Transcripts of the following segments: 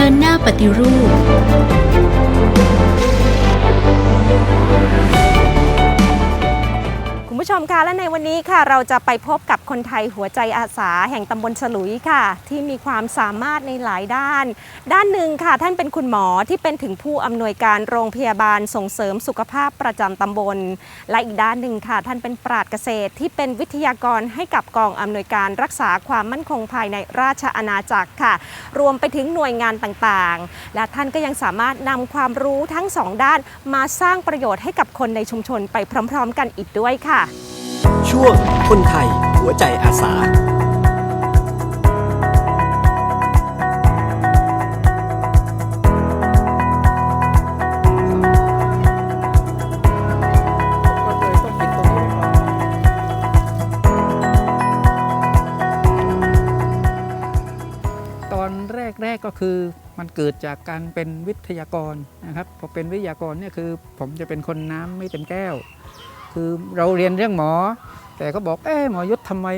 ดินหน้าปฏิรูป ผู้ชมคะและในวันนี้ค่ะเราจะไปพบกับคนไทยหัวใจอาสาแห่งตำบลฉลุยค่ะ ที่มีความสามารถในหลายด้าน ด้านหนึ่งค่ะ ท่านเป็นคุณหมอที่เป็นถึงผู้อำนวยการโรงพยาบาลส่งเสริมสุขภาพประจำตำบล และอีกด้านหนึ่งค่ะ ท่านเป็นปราชญ์เกษตรที่เป็นวิทยากรให้กับกองอำนวยการรักษาความมั่นคงภายในราชอาณาจักรค่ะ รวมไปถึงหน่วยงานต่างๆ และท่านก็ยังสามารถนำความรู้ทั้งสองด้านมาสร้างประโยชน์ให้กับคนในชุมชนไปพร้อม ๆ กันอีกด้วยค่ะ ช่วงคนไทย หัวใจอาสาก็เลยต้องปิดตรงนี้ไว้ก่อนตอนแรกๆก็คือมันเกิดจากการเป็นวิทยากรนะครับพอเป็นวิทยากรเนี่ยคือ ผมจะเป็นคนน้ำไม่เต็มแก้ว คือเราเรียนเรื่องหมอ แต่ก็บอกเอ๊หมอยุทธทำไม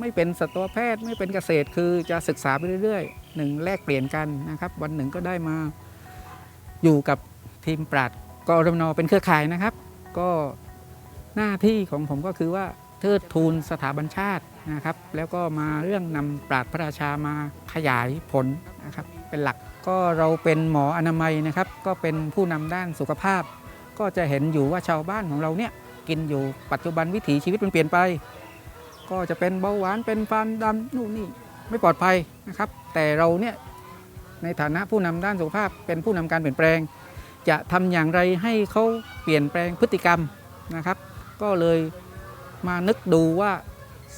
ไม่เป็นสัตวแพทย์ไม่เป็นเกษตรคือจะศึกษาไปเรื่อยๆหนึ่งแลกเปลี่ยนกันนะครับ วันหนึ่งก็ได้มาอยู่กับทีมปราดกรมนเป็นเครือข่ายนะครับ ก็หน้าที่ของผมก็คือว่าเทิดทูนสถาบันชาตินะครับ แล้วก็มาเรื่องนำปราดพระราชามาขยายผลนะครับ เป็นหลักก็เราเป็นหมออนามัยนะครับ ก็เป็นผู้นำด้านสุขภาพ ก็จะเห็นอยู่ว่าชาวบ้านของเราเนี่ย กินอยู่ปัจจุบันวิถีชีวิตมันเปลี่ยนไป ก็จะเป็นเบาหวานเป็นความดันนู่นนี่ไม่ปลอดภัยนะครับ แต่เราเนี่ยในฐานะผู้นำด้านสุขภาพเป็นผู้นำการเปลี่ยนแปลง จะทำอย่างไรให้เขาเปลี่ยนแปลงพฤติกรรมนะครับ ก็เลยมานึกดูว่า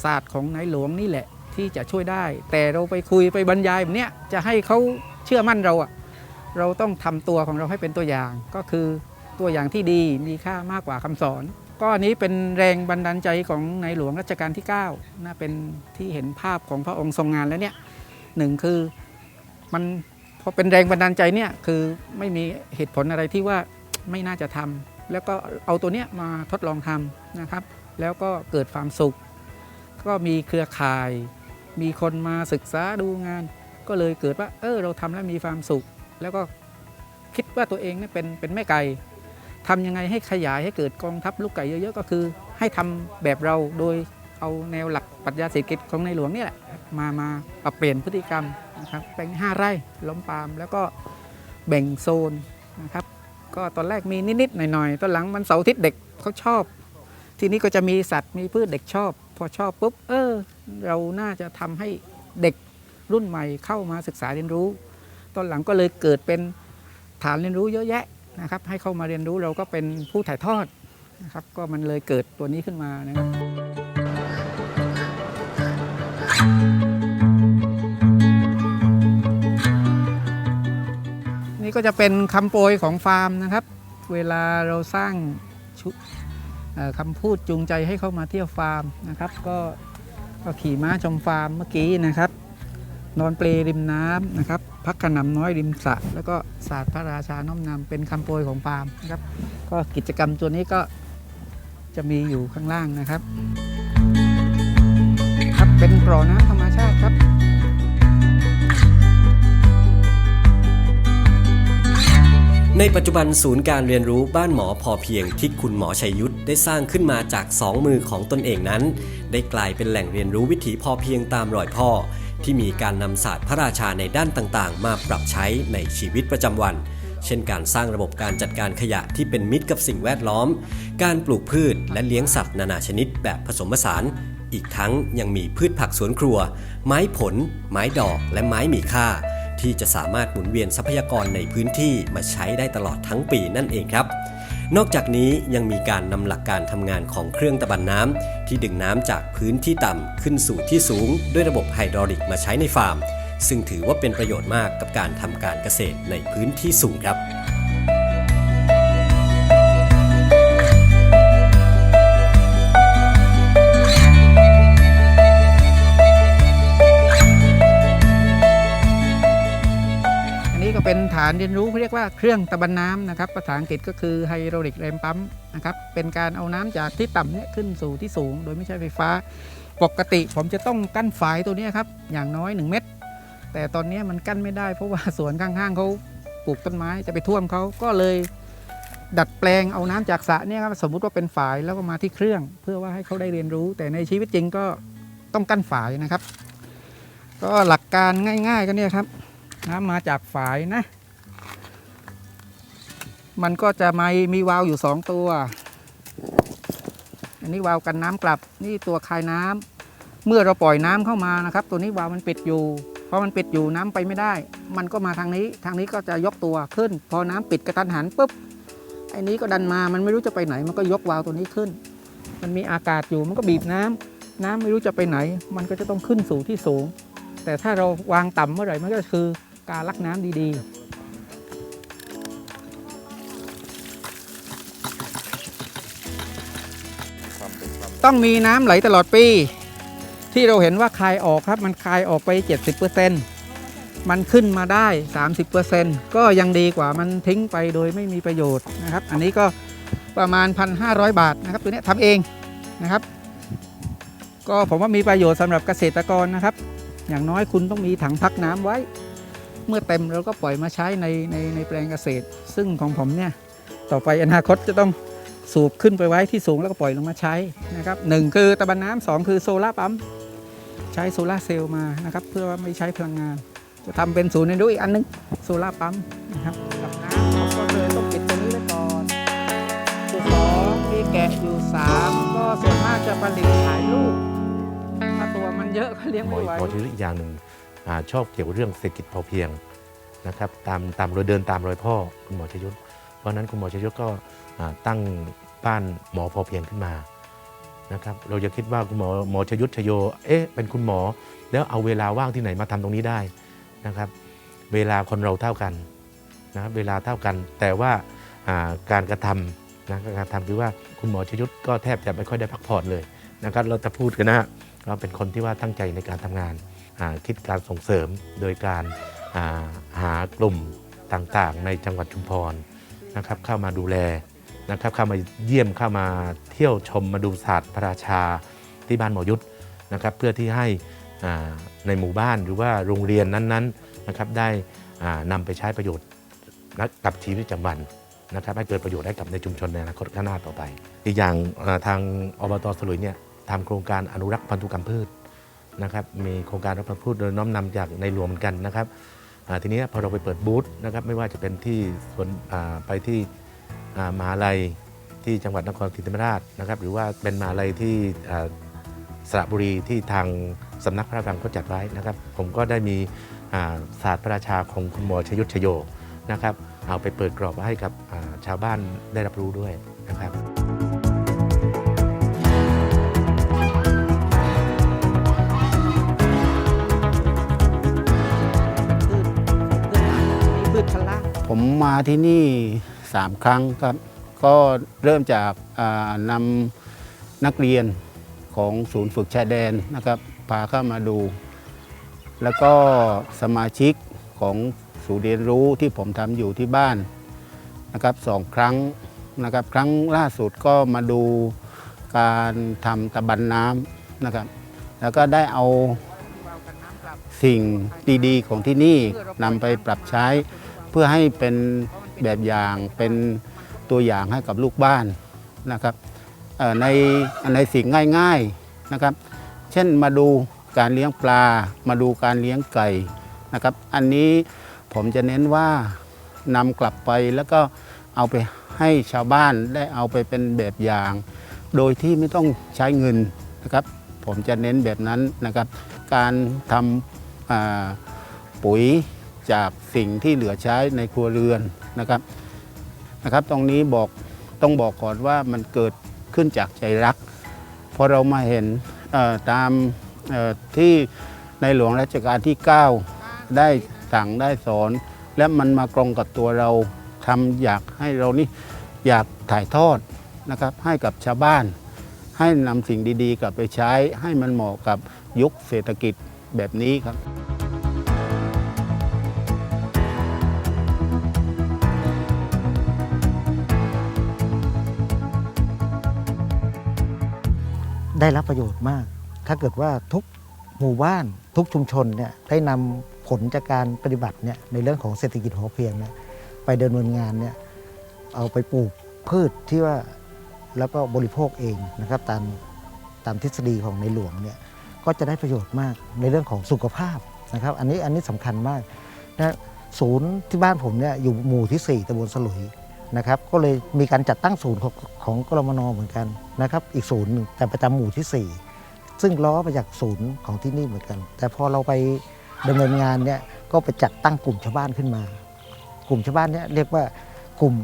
ศาสตร์ของในหลวงนี่แหละที่จะช่วยได้ แต่เราไปคุยไปบรรยายแบบเนี้ยจะให้เขาเชื่อมั่นเราอะเราต้องทำตัวของเราให้เป็นตัวอย่าง ก็คือตัวอย่างที่ดีมีค่ามากกว่าคำสอน ก็อันนี้เป็นแรงบันดาลใจของในหลวงรัชกาลที่9นะเป็นที่เห็นภาพของพระองค์ทรงงานแล้วเนี่ยหนึ่งคือมันพอเป็นแรงบันดาลใจเนี่ยคือไม่มีเหตุผลอะไรที่ว่าไม่น่าจะทำแล้วก็เอาตัวเนี้ยมาทดลองทำนะครับ แล้วก็เกิดความสุข ก็มีเครือข่าย มีคนมาศึกษาดูงาน ก็เลยเกิดว่าเออเราทำแล้วมีความสุข แล้วก็คิดว่าตัวเองเนี่ยเป็นเป็นแม่ไก่ ทำยังไงให้ขยายให้เกิดกองทัพลูกไก่เยอะๆ ก็คือ ให้ทำแบบเราโดยเอาแนวหลักปรัชญาเศรษฐกิจของในหลวงเนี่ยแหละมามาปรับเปลี่ยนพฤติกรรมนะครับแบ่งห้าไร่ล้มปาล์มแล้วก็แบ่งโซนนะครับก็ตอนแรกมีนิดๆหน่อยๆตอนหลังมันเสาร์อาทิตย์เด็กเขาชอบ ทีนี้ก็จะมีสัตว์มีพืชเด็กชอบ พอชอบปุ๊บเออ เราน่าจะทำให้เด็กรุ่นใหม่เข้ามาศึกษาเรียนรู้ ตอนหลังก็เลยเกิดเป็นฐานเรียนรู้เยอะแยะ นะครับให้เข้ามาเรียนรู้เราก็เป็นผู้ถ่ายทอดนะครับก็มันเลยเกิดตัวนี้ขึ้นมานะครับนี่ก็จะเป็นคำโปรยของฟาร์มนะครับ เวลาเราสร้างชุเอ่อคำพูดจูงใจให้เข้ามาเที่ยวฟาร์มนะครับ ก็ก็ขี่ม้าชมฟาร์มเมื่อกี้นะครับ นอนเปลริมน้ำนะครับ พักกระนำน้อยริมสระแล้วก็ศาสตร์พระราชาน้อมนำเป็นคำโปรยของฟาร์มนะครับ ก็กิจกรรมตัวนี้ก็จะมีอยู่ข้างล่างนะครับ ครับเป็นปล่อน้ำธรรมชาติครับในปัจจุบันศูนย์การเรียนรู้บ้านหมอพอเพียงที่คุณหมอชัยยุทธได้สร้างขึ้นมาจากสองมือของตนเองนั้น ได้กลายเป็นแหล่งเรียนรู้วิถีพอเพียงตามรอยพ่อ ที่มีการนำศาสตร์พระราชาในด้านต่างๆ มาปรับใช้ในชีวิตประจำวัน เช่นการสร้างระบบการจัดการขยะที่เป็นมิตรกับสิ่งแวดล้อม การปลูกพืชและเลี้ยงสัตว์นานาชนิดแบบผสมผสาน อีกทั้งยังมีพืชผักสวนครัว ไม้ผล ไม้ดอกและไม้มีค่า ที่จะสามารถหมุนเวียนทรัพยากรในพื้นที่มาใช้ได้ตลอดทั้งปีนั่นเองครับ นอกจากนี้ยังมีการนำหลักการทำงานของเครื่องตะบันน้ำที่ดึงน้ำจากพื้นที่ต่ำขึ้นสู่ที่สูง ด้วยระบบไฮดรอลิกมาใช้ในฟาร์ม ซึ่งถือว่าเป็นประโยชน์มากกับการทำการเกษตรในพื้นที่สูงครับ เป็นฐานเรียนรู้เขาเรียกว่าเครื่องตะบันน้ำนะครับภาษาอังกฤษก็คือไฮโดรลิกแรมปั๊มนะครับเป็นการเอาน้ำจากที่ต่ำเนี่ยขึ้นสู่ที่สูง โดยไม่ใช้ไฟฟ้า ปกติผมจะต้องกั้นฝายตัวนี้ครับอย่างน้อย 1 เมตร แต่ตอนนี้มันกั้นไม่ได้เพราะว่าสวนข้างๆเขาปลูกต้นไม้จะไปท่วมเขาก็เลยดัดแปลงเอาน้ำจากสระเนี่ยครับสมมุติว่าเป็นฝายแล้วก็มาที่เครื่อง เพื่อว่าให้เขาได้เรียนรู้ แต่ในชีวิตจริงก็ต้องกั้นฝายนะครับ ก็หลักการง่าย ๆ ก็เนี่ยครับ น้ำมาจากฝายนะ มันก็จะมีมีวาล์วอยู่2ตัว อันนี้วาล์วกันน้ำกลับ นี่ตัวคายน้ำ เมื่อเราปล่อยน้ำเข้ามานะครับ ตัวนี้วาล์วมันปิดอยู่พอมันปิดอยู่น้ำไปไม่ได้ มันก็มาทางนี้ ทางนี้ก็จะยกตัวขึ้น พอน้ำปิดกระทันหันปุ๊บไอ้นี้ก็ดันมา มันไม่รู้จะไปไหน มันก็ยกวาล์วตัวนี้ขึ้น มันมีอากาศอยู่ มันก็บีบน้ำน้ำไม่รู้จะไปไหน มันก็จะต้องขึ้นสู่ที่สูง แต่ถ้าเราวางต่ำเมื่อไหร่ มันก็คือ การลักน้ำดีๆต้องมีน้ำไหลตลอดปี ที่เราเห็นว่าคายออกครับ มันคายออกไป 70%มันขึ้นมาได้ 30%ก็ยังดีกว่ามันทิ้งไปโดยไม่มีประโยชน์นะครับ อันนี้ก็ประมาณ 1,500 บาทนะครับ ตัวนี้ทำเองนะครับ ก็ผมว่ามีประโยชน์สำหรับเกษตรกรนะครับ อย่างน้อยคุณต้องมีถังพักน้ำไว้ เมื่อเต็มเราก็ปล่อยมาใช้ในในในแปลงเกษตร ซึ่งของผมเนี่ยต่อไปอนาคตจะต้องสูบขึ้นไปไว้ที่สูงแล้วก็ปล่อยลงมาใช้นะครับหนึ่งคือตะบันน้ำสองคือโซลาร์ปั๊มใช้โซลาร์เซลล์มานะครับเพื่อว่าไม่ใช้พลังงาน จะทำเป็นศูนย์เรียนรู้อีกอันนึงโซลาร์ปั๊มนะครับกับน้ำเราก็เลยต้องปิดตรงนี้ไว้ก่อนตัวสองมีแกะอยู่สามก็ส่วนมากจะผลิตขายลูกถ้าตัวมันเยอะก็เลี้ยงไม่ไหวหมอชยุทธอีกอย่างหนึ่ง ชอบเกี่ยวกับเรื่องเศรษฐกิจพอเพียงนะครับตามตามรอยเดินตามรอยพ่อคุณหมอชยุทธเพราะนั้นคุณหมอชยุทธก็ตั้งบ้านหมอพอเพียงขึ้นมานะครับเราจะคิดว่าคุณหมอหมอชยุทธชโยเอ๊ะเป็นคุณหมอ แล้วเอาเวลาว่างที่ไหนมาทำตรงนี้ได้นะครับ เวลาคนเราเท่ากันนะครับเวลาเท่ากัน แต่ว่าการกระทำนะการกระทำคือว่าคุณหมอชยุทธก็แทบจะไม่ค่อยได้พักผ่อนเลยนะครับ เราจะพูดกันนะเราเป็นคนที่ว่าตั้งใจในการทำงาน คิดการส่งเสริมโดยการาหากลุ่มต่างๆ ในจังหวัดชุมพรนะครับเข้ามาดูแลนะครับเข้ามาเยี่ยมเข้ามาเที่ยวชมมาดูศาสตร์พระราชาที่บ้านหมอยุทธนะครับเพื่อที่ให้ในหมู่บ้านหรือว่าโรงเรียนนั้นๆนะครับได้อ่านำไปใช้ประโยชน์กับชีวิตประจำวันนะครับให้เกิดประโยชน์ให้กับในชุมชนในอนาคตข้างหน้าต่อไป อีกอย่างทางอบตสลุยเนี่ยทำโครงการอนุรักษ์พันธุกรรมพืช นะครับมีโครงการรับประพูดโดยน้อมนำจากในหลวงเหมือนกันนะครับทีนี้พอเราไปเปิดบูธนะครับไม่ว่าจะเป็นที่สวนไปที่มหาลัยที่จังหวัดนครศรีธรรมราชนะครับหรือว่าเป็นมหาลัยที่สระบุรีที่ทางสำนักพระราชวังก็จัดไว้นะครับ ผมก็ได้มีศาสตร์พระราชาของคุณหมอชยุทธชโยนะครับเอาไปเปิดกรอบให้กับชาวบ้านได้รับรู้ด้วยนะครับ ผมมาที่นี่ 3 ครั้งครับ ก็เริ่มจากนำนักเรียนของศูนย์ฝึกชายแดนนะครับ พาเข้ามาดู แล้วก็สมาชิกของศูนย์เรียนรู้ที่ผมทำอยู่ที่บ้านนะครับสองครั้งนะครับ ครั้งล่าสุดก็มาดูการทำตะบันน้ำนะครับ แล้วก็ได้เอาสิ่งดีๆของที่นี่นำไปปรับใช้ พื่อให้เป็นแบบอย่างเป็นตัวอย่างให้กับลูกบ้านนะครับในในสิ่งง่ายๆนะครับ เช่นมาดูการเลี้ยงปลา มาดูการเลี้ยงไก่นะครับ อันนี้ผมจะเน้นว่านำกลับไปแล้วก็เอาไปให้ชาวบ้านได้เอาไปเป็นแบบอย่าง โดยที่ไม่ต้องใช้เงินนะครับ ผมจะเน้นแบบนั้นนะครับ การทำปุ๋ย จากสิ่งที่เหลือใช้ในครัวเรือนนะครับนะครับ ตรงนี้บอกต้องบอกก่อนว่ามันเกิดขึ้นจากใจรักพอเรามาเห็นตามที่ในหลวงรัชกาลที่ 9 ได้สั่งได้สอน และมันมากรงกับตัวเราทำอยากให้เรานี่อยากถ่ายทอดนะครับ ให้กับชาวบ้าน ให้นำสิ่งดีๆ กลับไปใช้ ให้มันเหมาะกับยุคเศรษฐกิจแบบนี้ครับ ได้รับประโยชน์มาก ถ้าเกิดว่าทุกหมู่บ้านทุกชุมชนเนี่ยได้นำผลจากการปฏิบัติเนี่ยในเรื่องของเศรษฐกิจพอเพียงเนี่ยไปดำเนินงานเนี่ยเอาไปปลูกพืชที่ว่าแล้วก็บริโภคเองนะครับตามตามทฤษฎีของในหลวงเนี่ยก็จะได้ประโยชน์มากในเรื่องของสุขภาพนะครับ อันนี้อันนี้สำคัญมากนะศูนย์ที่บ้านผมเนี่ยอยู่หมู่ที่ 4ตำบลสลุย นะครับก็เลยมีการจัดตั้งศูนย์ของของกรมนเหมือนกันนะครับอีกศูนย์หนึ่งแต่ประจำหมู่ที่ 4 ซึ่งล้อมาจากศูนย์ของที่นี่เหมือนกัน แต่พอเราไปดำเนินงานเนี่ยก็ไปจัดตั้งกลุ่มชาวบ้านขึ้นมา กลุ่มชาวบ้านเนี่ยเรียกว่ากลุ่ม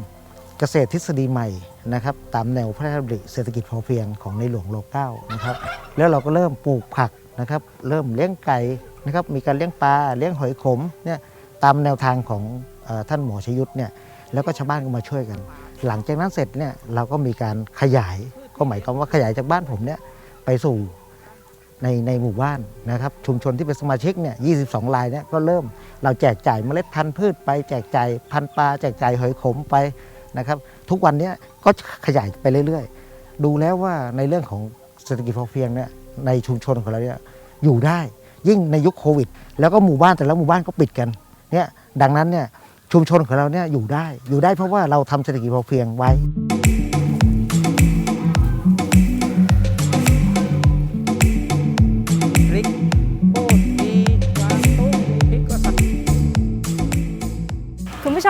เกษตรทฤษฎีใหม่นะครับตามแนวพระราชดำริเศรษฐกิจพอเพียงของในหลวงรอเก้านะครับแล้วเราก็เริ่มปลูกผักนะครับเริ่มเลี้ยงไก่นะครับมีการเลี้ยงปลาเลี้ยงหอยขมเนี่ยตามแนวทางของอท่านหมอชยุทธเนี่ย แล้วก็ชาวบ้านก็มาช่วยกัน หลังจากนั้นเสร็จเนี่ยเราก็มีการขยาย ก็หมายความว่าขยายจากบ้านผมเนี่ยไปสู่ในในหมู่บ้านนะครับชุมชนที่เป็นสมาชิกเนี่ย22รายเนี่ยก็เริ่มเราแจกจ่ายเมล็ดพันธุ์พืชไปแจกจ่ายพันธุ์ปลาแจกจ่ายหอยขมไปนะครับ ทุกวันเนี้ก็ขยายไปเรื่อยๆ ดูแล้วว่าในเรื่องของเศรษฐกิจพอเพียงเนี่ยในชุมชนของเราเนี่ยอยู่ได้ ยิ่งในยุคโควิด แล้วก็หมู่บ้านแต่ละหมู่บ้านก็ปิดกันเนี่ยดังนั้นเนี่ย ชุมชนของเราเนี่ยอยู่ได้อยู่ได้เพราะว่าเราทำเศรษฐกิจพอเพียงไว้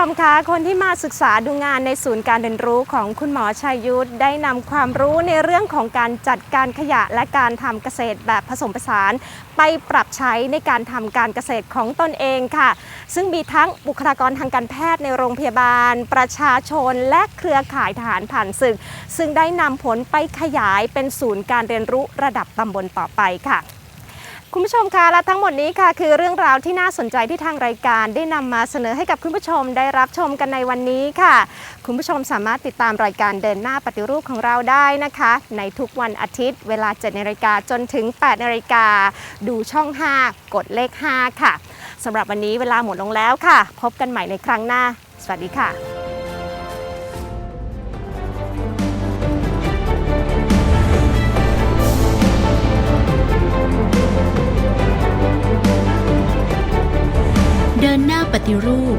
มคะคนที่มาศึกษาดูงานในศูนย์การเรียนรู้ของคุณหมอชัยยุทธได้นำความรู้ในเรื่องของการจัดการขยะและการทำเกษตรแบบผสมผสาน ไปปรับใช้ในการทำการเกษตรของตนเองค่ะ ซึ่งมีทั้งบุคลากรทางการแพทย์ในโรงพยาบาล ประชาชนและเครือข่ายทหารผ่านศึก ซึ่งได้นำผลไปขยายเป็นศูนย์การเรียนรู้ระดับตำบลต่อไปค่ะ คุณผู้ชมคะและทั้งหมดนี้ค่ะคือเรื่องราวที่น่าสนใจที่ทางรายการได้นำมาเสนอให้กับคุณผู้ชมได้รับชมกันในวันนี้ค่ะ คุณผู้ชมสามารถติดตามรายการเดินหน้าปฏิรูปของเราได้นะคะ ในทุกวันอาทิตย์ เวลา7นาฬิกาจนถึง8นาฬิกาดูช่อง 5 กดเลข 5 ค่ะสำหรับวันนี้เวลาหมดลงแล้วค่ะ พบกันใหม่ในครั้งหน้า สวัสดีค่ะ ปฏิรูป